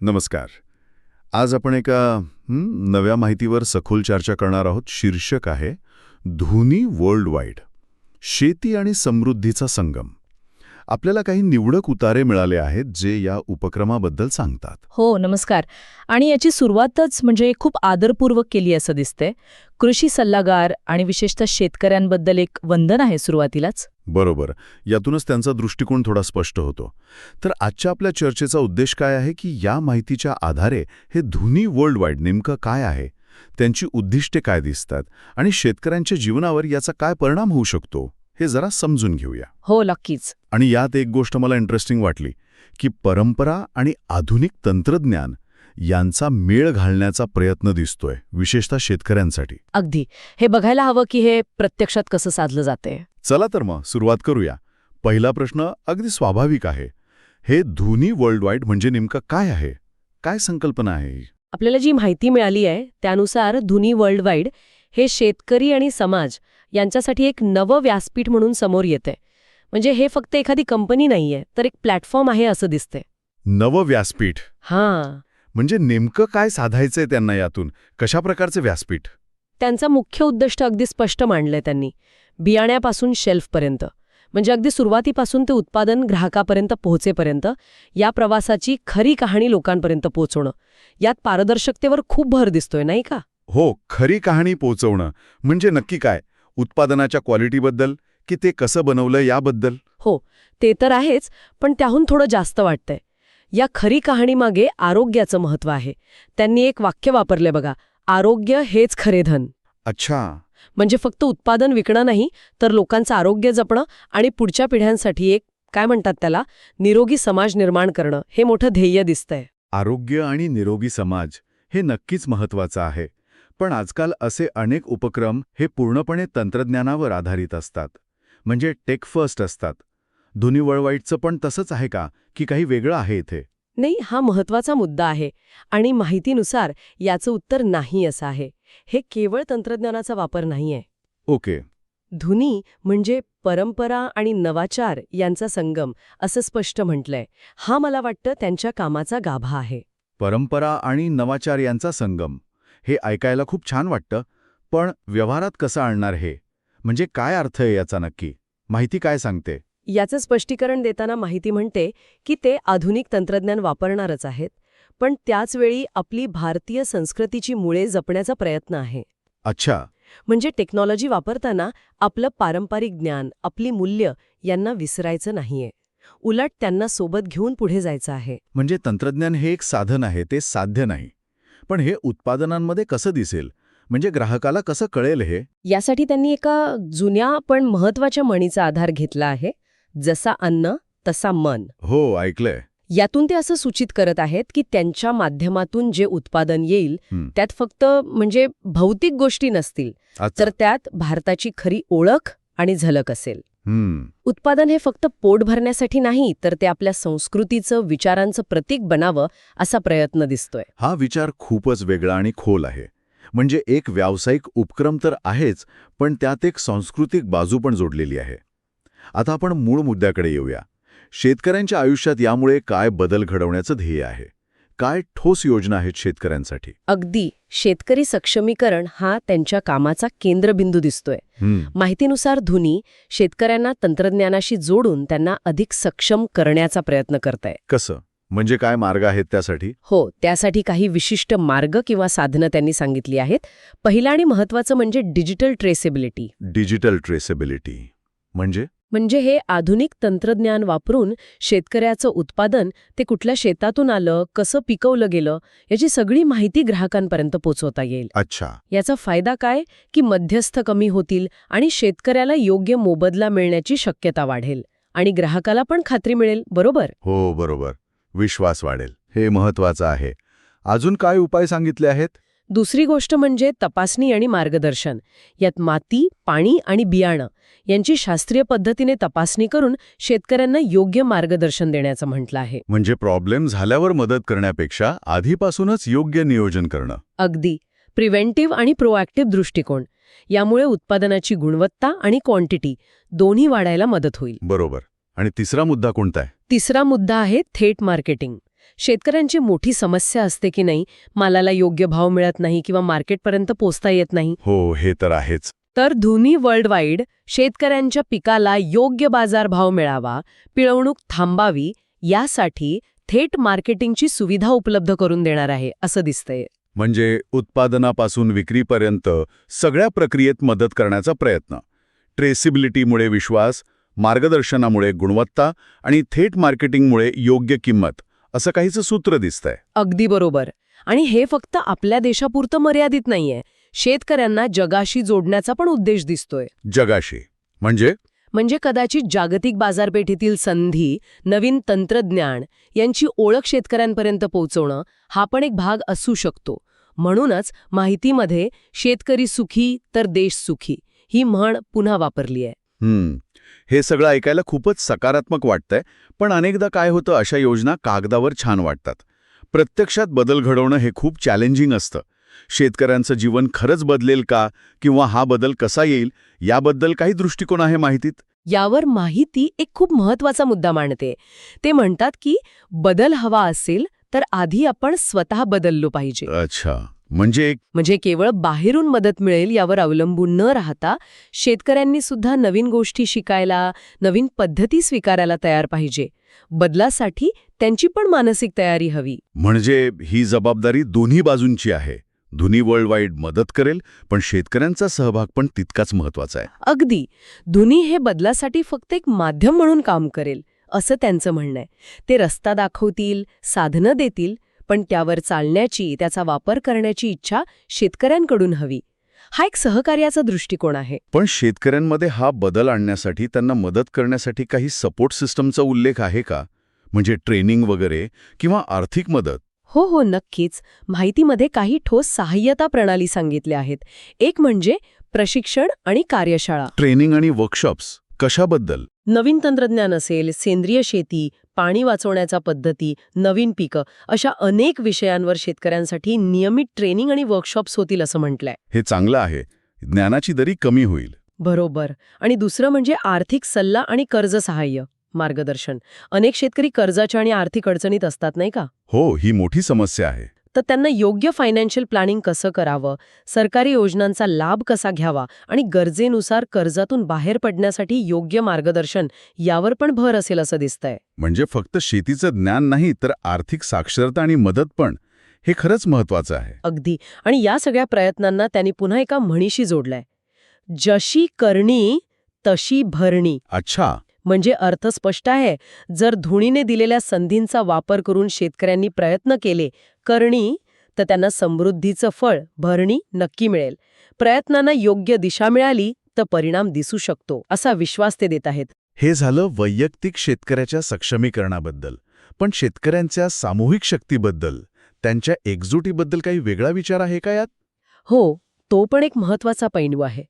नमस्कार. आज आपण एका नव्या माहितीवर सखोल चर्चा करणार आहोत. शीर्षक आहे धुनी वर्ल्ड वाईड शेती आणि समृद्धीचा संगम. आपल्याला काही निवडक उतारे मिळाले आहेत जे या उपक्रमाबद्दल सांगतात. हो नमस्कार. आणि याची सुरुवातच म्हणजे खूप आदरपूर्वक केली असं दिसते कृषी सल्लागार आणि विशेषतः शेतकऱ्यांबद्दल एक वंदन आहे सुरुवातीलाच. बरोबर. यातूनच त्यांचा दृष्टिकोन थोडा स्पष्ट होतो. तर आजच्या आपल्या चर्चेचा उद्देश काय आहे की या माहितीच्या आधारे हे धुनी वर्ल्ड वाईड नेमकं काय आहे? त्यांची उद्दिष्टे काय दिसतात? आणि शेतकऱ्यांच्या जीवनावर याचा काय परिणाम होऊ शकतो? हे जरा समजून घेऊया. हो नक्कीच. आणि यात एक गोष्ट मला इंटरेस्टिंग वाटली की परंपरा आणि आधुनिक तंत्रज्ञान यांचा मेळ घालण्याचा प्रयत्न दिसतोय विशेषतः शेतकऱ्यांसाठी. अगदी. हे बघायला हवं की हे प्रत्यक्षात कसं साधलं जाते. चला तर मग सुरुवात करूया. पहिला प्रश्न अगदी स्वाभाविक आहे. हे धुनी वर्ल्ड वाईड म्हणजे नेमकं काय आहे? काय संकल्पना आहे? आपल्याला जी माहिती मिळाली आहे त्यानुसार धुनी वर्ल्ड वाईड हे शेतकरी आणि समाज यांच्यासाठी एक नवं व्यासपीठ म्हणून समोर येते. म्हणजे हे फक्त एखादी कंपनी नाहीये तर एक प्लॅटफॉर्म आहे असं दिसते नवं व्यासपीठ? हां. म्हणजे नेमकं काय साधायचंय त्यांना यातून? कशा प्रकारचे व्यासपीठ? त्यांचा मुख्य उद्दिष्ट अगदी स्पष्ट मांडलंय त्यांनी. बियाण्यापासून शेल्फपर्यंत म्हणजे अगदी सुरुवातीपासून ते उत्पादन ग्राहकापर्यंत पोहोचेपर्यंत या प्रवासाची खरी कहाणी लोकांपर्यंत पोहोचवणं. यात पारदर्शकतेवर खूप भर दिसतोय नाही का? हो खरी कहाणी पोचवणं म्हणजे नक्की काय? उत्पादनाच्या क्वालिटीबद्दल की ते कसं बनवलं याबद्दल? हो ते तर आहेच पण त्याहून थोडं जास्त वाटतंय. या खरी कहाणीमागे आरोग्याचं महत्त्व आहे. त्यांनी एक वाक्य वापरले बघा आरोग्य हेच खरे धन. अच्छा. म्हणजे फक्त उत्पादन विकणं नाही तर लोकांचं आरोग्य जपणं आणि पुढच्या पिढ्यांसाठी एक काय म्हणतात त्याला निरोगी समाज निर्माण करणं हे मोठं ध्येय दिसतंय. आरोग्य आणि निरोगी समाज हे नक्कीच महत्वाचं आहे. पण आजकाल असे अनेक उपक्रम हे पूर्णपणे तंत्रज्ञानावर आधारित असतात. म्हणजे टेक फर्स्ट असतात. धुनी वळवाईटचं पण तसंच आहे का? की काही वेगळं आहे इथे? नाही हा महत्त्वाचा मुद्दा आहे. आणि माहितीनुसार याचं उत्तर नाही असं आहे. हे केवळ तंत्रज्ञानाचा वापर नाहीये. ओके. धुनी म्हणजे परंपरा आणि नवाचार यांचा संगम असं स्पष्ट म्हटलंय. हा मला वाटतं त्यांच्या कामाचा गाभा आहे. परंपरा आणि नवाचार यांचा संगम. हे ऐकायला खूप छान वाटतं. पण व्यवहारात कसं आणणार हे? म्हणजे काय अर्थ आहे याचा नक्की? माहिती काय सांगते? याचं स्पष्टीकरण देताना माहिती म्हणते की ते आधुनिक तंत्रज्ञान वापरणारच आहेत. पण त्याचवेळी आपली भारतीय संस्कृतीची मुळे जपण्याचा प्रयत्न आहे. अच्छा. म्हणजे टेक्नॉलॉजी वापरताना आपलं पारंपरिक ज्ञान आपली मूल्य यांना विसरायचं नाहीये. उलट त्यांना सोबत घेऊन पुढे जायचं आहे. म्हणजे तंत्रज्ञान हे एक साधन आहे ते साध्य नाही. पण हे उत्पादनांमध्ये कसं दिसेल? म्हणजे ग्राहकाला कसं कळेल हे? यासाठी त्यांनी एका जुन्या पण महत्त्वाच्या म्हणीचा आधार घेतला आहे जसा अन्न तसा मन. हो ऐकलंय. यातून ते असं सूचित करत आहेत की त्यांच्या माध्यमातून जे उत्पादन येईल. त्यात फक्त म्हणजे भौतिक गोष्टी नसतील तर त्यात भारताची खरी ओळख आणि झलक असेल. उत्पादन हे फक्त पोट भरण्यासाठी नाही तर ते आपल्या संस्कृतीचं विचारांचं प्रतीक बनावं असा प्रयत्न दिसतोय. हा विचार खूपच वेगळा आणि खोल आहे. म्हणजे एक व्यावसायिक उपक्रम तर आहेच पण त्यात एक सांस्कृतिक बाजू पण जोडलेली आहे. आता आपण मूळ मुद्द्याकडे येऊया. शेतकऱ्यांच्या आयुष्यात यामुळे काय बदल घडवण्याचं ध्येय आहे? काय ठोस योजना आहेत शेतकऱ्यांसाठी? अगदी. शेतकरी सक्षमीकरण हा त्यांच्या कामाचा केंद्रबिंदू दिसतोय. माहितीनुसार धुनी शेतकऱ्यांना तंत्रज्ञानाशी जोडून त्यांना अधिक सक्षम करण्याचा प्रयत्न करताय. कसं? म्हणजे काय मार्ग आहेत त्यासाठी? हो त्यासाठी काही विशिष्ट मार्ग किंवा साधनं त्यांनी सांगितली आहेत. पहिलं आणि महत्वाचं म्हणजे डिजिटल ट्रेसेबिलिटी. Digital traceability. म्हणजे? म्हणजे हे आधुनिक तंत्रज्ञान वापरून शेतकऱ्याचं उत्पादन ते कुठल्या शेतातून आलं कसं पिकवलं गेलं याची सगळी माहिती ग्राहकांपर्यंत पोचवता येईल. अच्छा. याचा फायदा काय? की मध्यस्थ कमी होतील आणि शेतकऱ्याला योग्य मोबदला मिळण्याची शक्यता वाढेल आणि ग्राहकाला पण खात्री मिळेल बरोबर? हो बरोबर. विश्वास वाढेल. हे महत्वाचं आहे. अजून काय उपाय सांगितले आहेत? दुसरी गोष्ट म्हणजे तपासणी आणि मार्गदर्शन. यात माती पाणी आणि बियाणं यांची शास्त्रीय पद्धतीने तपासणी करून शेतकऱ्यांना योग्य मार्गदर्शन देण्याचं म्हटलं आहे. म्हणजे प्रॉब्लेम झाल्यावर मदत करण्यापेक्षा आधीपासूनच योग्य नियोजन करणं. अगदी. प्रिव्हेंटिव्ह आणि प्रोॲक्टिव्ह दृष्टिकोन. यामुळे उत्पादनाची गुणवत्ता आणि क्वांटिटी दोन्ही वाढायला मदत होईल. बरोबर. आणि तिसरा मुद्दा कोणता आहे? तिसरा मुद्दा आहे थेट मार्केटिंग. शेतकऱ्यांची मोठी समस्या असते की नाही मालाला योग्य भाव मिळत नाही किंवा मार्केटपर्यंत पोचता येत नाही? हो हे तर आहेच. तर धुनी वर्ल्ड वाईड शेतकऱ्यांच्या पिकाला योग्य बाजारभाव मिळावा पिळवणूक थांबावी यासाठी थेट मार्केटिंगची सुविधा उपलब्ध करून देणार आहे असं दिसतंय. म्हणजे उत्पादनापासून विक्रीपर्यंत सगळ्या प्रक्रियेत मदत करण्याचा प्रयत्न. ट्रेसिबिलिटीमुळे विश्वास मार्गदर्शनामुळे गुणवत्ता आणि थेट मार्केटिंगमुळे योग्य किंमत. असं काहीचं सूत्र दिसतंय. अगदी बरोबर. आणि हे फक्त आपल्या देशापुरतं मर्यादित नाहीये. शेतकऱ्यांना जगाशी जोडण्याचा पण उद्देश दिसतोय. जगाशी. म्हणजे? म्हणजे कदाचित जागतिक बाजारपेठेतील संधी नवीन तंत्रज्ञान यांची ओळख शेतकऱ्यांपर्यंत पोहोचवणं हा पण एक भाग असू शकतो. म्हणूनच माहितीमध्ये शेतकरी सुखी तर देश सुखी ही म्हण पुन्हा वापरली आहे हम्म. हे सगळं ऐकायला खूपच सकारात्मक वाटतंय पण अनेकदा काय होतं अशा योजना कागदावर छान वाटतात. प्रत्यक्षात बदल घडवणं हे खूप चॅलेंजिंग असतं. शेतकऱ्यांचं जीवन खरंच बदलेल का? किंवा हा बदल कसा येईल? याबद्दल काही दृष्टिकोन आहे माहितीत? यावर माहिती एक खूप महत्त्वाचा मुद्दा मांडते. ते म्हणतात की बदल हवा असेल तर आधी आपण स्वतः बदललो पाहिजे. अच्छा. म्हणजे म्हणजे केवळ बाहेरून मदत मिळेल यावर अवलंबून न राहता शेतकऱ्यांनी सुद्धा नवीन गोष्टी शिकायला नवीन पद्धती स्वीकारायला तयार पाहिजे. बदलासाठी त्यांची पण मानसिक तयारी हवी. म्हणजे ही जबाबदारी दोन्ही बाजूंची आहे. धुनी वर्ल्ड वाईड मदत करेल पण शेतकऱ्यांचा सहभाग पण तितकाच महत्त्वाचा आहे. अगदी. धुनी हे बदलासाठी फक्त एक माध्यम म्हणून काम करेल असं त्यांचं म्हणणं आहे. ते रस्ता दाखवतील साधनं देतील पण त्यावर चालण्याची त्याचा वापर करण्याची इच्छा शेतकऱ्यांकडून हवी. हा एक सहकार्याचा दृष्टिकोन आहे. पण शेतकऱ्यांमध्ये हा बदल आणण्यासाठी त्यांना मदत करण्यासाठी काही सपोर्ट सिस्टमचा उल्लेख आहे का? म्हणजे ट्रेनिंग वगैरे किंवा आर्थिक मदत? हो हो नक्कीच. माहितीमध्ये काही ठोस सहाय्यता प्रणाली सांगितल्या आहेत. एक म्हणजे प्रशिक्षण आणि कार्यशाळा. ट्रेनिंग आणि वर्कशॉप्स कशाबद्दल? नवीन तंत्रज्ञान असेल सेंद्रिय शेती पाणी वाचवण्याच्या पद्धती नवीन पिकं अशा अनेक विषयांवर शेतकऱ्यांसाठी नियमित ट्रेनिंग आणि वर्कशॉप्स होतील असं म्हटलंय. हे चांगलं आहे. ज्ञानाची दरी कमी होईल. बरोबर. आणि दुसरं म्हणजे आर्थिक सल्ला आणि कर्ज सहाय्य मार्गदर्शन. अनेक शेतकरी कर्जाच्या आणि आर्थिक अडचणीत असतात नाही का? हो ही मोठी समस्या आहे. तर त्यांना योग्य फायनान्शियल प्लॅनिंग कसं करावं? सरकारी योजनांचा लाभ कसा घ्यावा? आणि गरजेनुसार कर्जातून बाहेर पडण्यासाठी योग्य मार्गदर्शन यावर पण भर असेल असं दिसतंय. म्हणजे फक्त शेतीचं ज्ञान नाही तर आर्थिक साक्षरता आणि मदत पण हे खरंच महत्वाचं आहे. अगदी. आणि या सगळ्या प्रयत्नांना त्यांनी पुन्हा एका म्हणीशी जोडलाय. जशी करणी तशी भरणी. अच्छा. म्हणजे अर्थ स्पष्ट आहे. जर धुणीने दिलेल्या संधींचा वापर करून शेतकऱ्यांनी प्रयत्न केले करणी तर त्यांना समृद्धीचं फळ भरणी नक्की मिळेल. प्रयत्नांना योग्य दिशा मिळाली तर परिणाम दिसू शकतो असा विश्वास ते देत आहेत. हे झालं वैयक्तिक शेतकऱ्याच्या सक्षमीकरणाबद्दल. पण शेतकऱ्यांच्या सामूहिक शक्तीबद्दल त्यांच्या एकजुटीबद्दल काही वेगळा विचार आहे का यात? हो तो पण एक महत्त्वाचा पैलू आहे.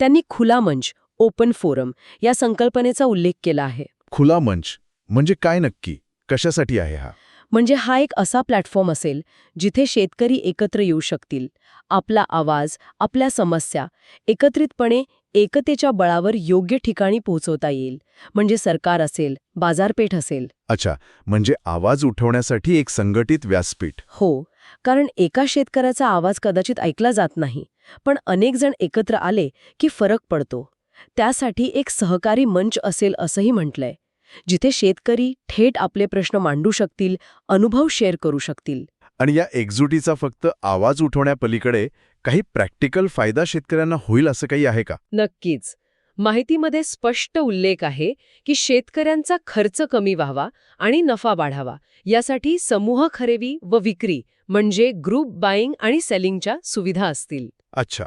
त्यांनी खुला मंच ओपन फोरम या संकल्पनेचा उल्लेख केला आहे. खुला मंच म्हणजे काय नक्की? कशासाठी आहे हा? म्हणजे हा एक असा प्लॅटफॉर्म असेल जिथे शेतकरी एकत्र येऊ शकतील. आपला आवाज आपल्या समस्या एकत्रितपणे एकतेच्या बळावर योग्य ठिकाणी पोहोचवता येईल. म्हणजे सरकार असेल बाजारपेठ असेल. अच्छा म्हणजे आवाज उठवण्यासाठी एक संघटित व्यासपीठ. हो कारण एका शेतकऱ्याचा आवाज कदाचित ऐकला जात नाही पण अनेक जण एकत्र आले की फरक पडतो. त्यासाठी एक सहकारी मंच असेल असंही म्हटलंय जिथे शेतकरी थेट आपले प्रश्न मांडू शकतील अनुभव शेअर करू शकतील. आणि या एकजुटीचा फक्त आवाज उठवण्यापलीकडे काही प्रॅक्टिकल फायदा शेतकऱ्यांना होईल असं काही आहे का? नक्कीच. माहितीमध्ये स्पष्ट उल्लेख आहे की शेतकऱ्यांचा खर्च कमी व्हावा आणि नफा वाढावा यासाठी समूह खरेदी व विक्री म्हणजे ग्रुप बाईंग आणि सेलिंगच्या सुविधा असतील. अच्छा.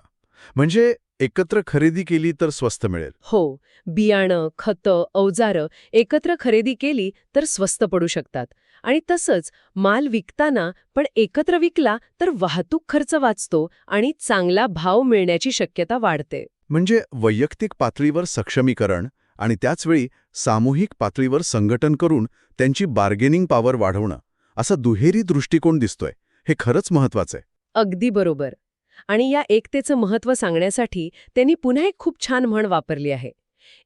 म्हणजे एकत्र खरेदी केली तर स्वस्त मिळेल. हो बियाणं खतं अवजारं एकत्र खरेदी केली तर स्वस्त पडू शकतात. आणि तसंच माल विकताना पण एकत्र विकला तर वाहतूक खर्च वाचतो आणि चांगला भाव मिळण्याची शक्यता वाढते. म्हणजे वैयक्तिक पातळीवर सक्षमीकरण आणि त्याचवेळी सामूहिक पातळीवर संघटन करून त्यांची बार्गेनिंग पॉवर वाढवणं असा दुहेरी दृष्टिकोन दिसतोय. हे खरंच महत्वाचं आहे. अगदी बरोबर. आणि या एकतेचं महत्त्व सांगण्यासाठी त्यांनी पुन्हा एक खूप छान म्हण वापरली आहे.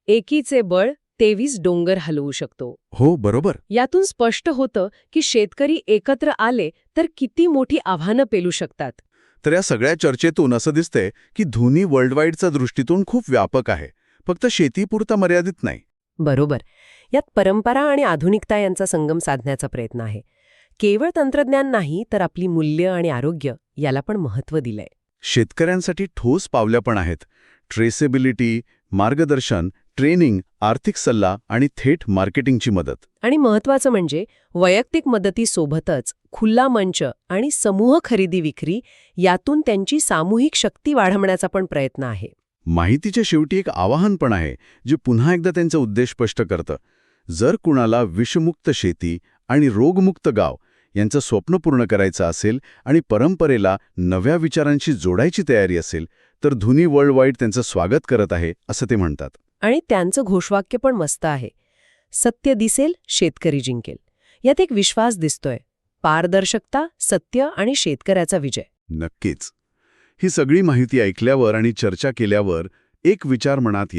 एकीचे बळ तेवीस डोंगर हलवू शकतो. हो बरोबर. यातून स्पष्ट होतं की शेतकरी एकत्र आले तर किती मोठी आव्हानं पेलू शकतात. तर या सगळ्या चर्चेतून असं दिसतंय की धुनी वर्ल्डवाईडचा दृष्टिकोन खूप व्यापक आहे. फक्त शेतीपुरता मर्यादित नाही. बरोबर. यात परंपरा आणि आधुनिकता यांचा संगम साधण्याचा प्रयत्न आहे. केवळ तंत्रज्ञान नाही तर आपली मूल्य आणि आरोग्य याला पण महत्त्व दिलंय. शेतकऱ्यांसाठी ठोस पावल्या पण आहेत. ट्रेसेबिलिटी मार्गदर्शन ट्रेनिंग आर्थिक सल्ला आणि थेट मार्केटिंगची मदत. आणि महत्त्वाचं म्हणजे वैयक्तिक मदतीसोबतच खुल्ला मंच आणि समूह खरेदी विक्री यातून त्यांची सामूहिक शक्ती वाढवण्याचा पण प्रयत्न आहे. माहितीच्या शेवटी एक आवाहन पण आहे जे पुन्हा एकदा त्यांचा उद्देश स्पष्ट करतं. जर कुणाला विषमुक्त शेती आणि रोगमुक्त गाव यांचं स्वप्न पूर्ण करायचं असेल आणि परंपरेला नव्या विचारांशी जोडायची तयारी असेल तर धुनी वर्ल्ड वाईड त्यांचं स्वागत करत आहे असं ते म्हणतात. आणि त्यांचं घोषवाक्य पण मस्त आहे. सत्य दिसेल शेतकरी जिंकेल. यात एक विश्वास दिसतोय. पारदर्शकता सत्य आणि शेतकऱ्याचा विजय. नक्कीच. ही सगळी माहिती ऐकल्यावर आणि चर्चा केल्यावर एक विचार मनात येतो.